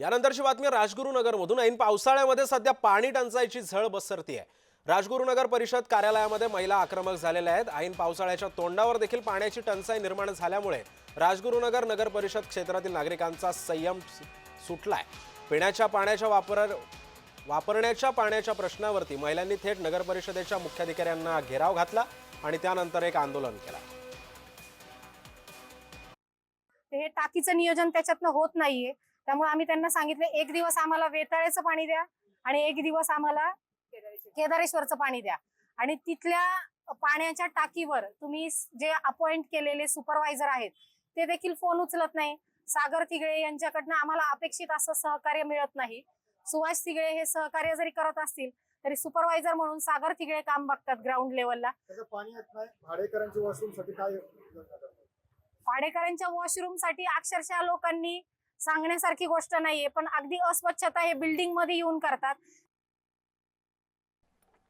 यानंतरची बातमी राजगुरुनगरमधून. ऐन पावसाळ्यामध्ये सध्या पाणी टंचाईची झळ बसरती आहे राजगुरुनगर परिषद कार्यालयामध्ये महिला आक्रमक झालेल्या आहेत. ऐन पावसाळ्याच्या तोंडावर देखील पाण्याची टंचाई निर्माण झाल्यामुळे राजगुरुनगर नगर परिषद क्षेत्रातील नागरिकांचा संयम सुटलाय. पिण्याच्या पाण्याच्या वापर वापरण्याच्या पाण्याच्या प्रश्नावरती महिलांनी थेट नगर परिषदेच्या मुख्याधिकाऱ्यांना घेराव घातला आणि त्यानंतर एक आंदोलन केलं. हे टाकीचं नियोजन त्याच्यातनं होत नाहीये. त्यामुळे आम्ही त्यांना सांगितलं एक दिवस आम्हाला वेताळ्याचं पाणी द्या आणि एक दिवस आम्हाला केदारेश्वरचं पाणी द्या. आणि तिथल्या पाण्याच्या टाकीवर तुम्ही जे अपॉइंट केलेले सुपरवायझर आहेत ते देखील फोन उचलत नाही. सागर तिगळे यांच्याकडनं आम्हाला अपेक्षित असं सहकार्य मिळत नाही. सुभाष तिगळे हे सहकार्य जरी करत असतील तरी सुपरवायझर म्हणून सागर तिगळे काम बघतात ग्राउंड लेवलला भाडेकरांच्या वॉशरूमसाठी काय योजना करतात? भाडेकरांच्या वॉशरूमसाठी अक्षरशः लोकांनी सांगण्यासारखी गोष्ट नाहीये पण अगदी अस्वच्छता हे बिल्डिंगमध्ये येऊन करतात.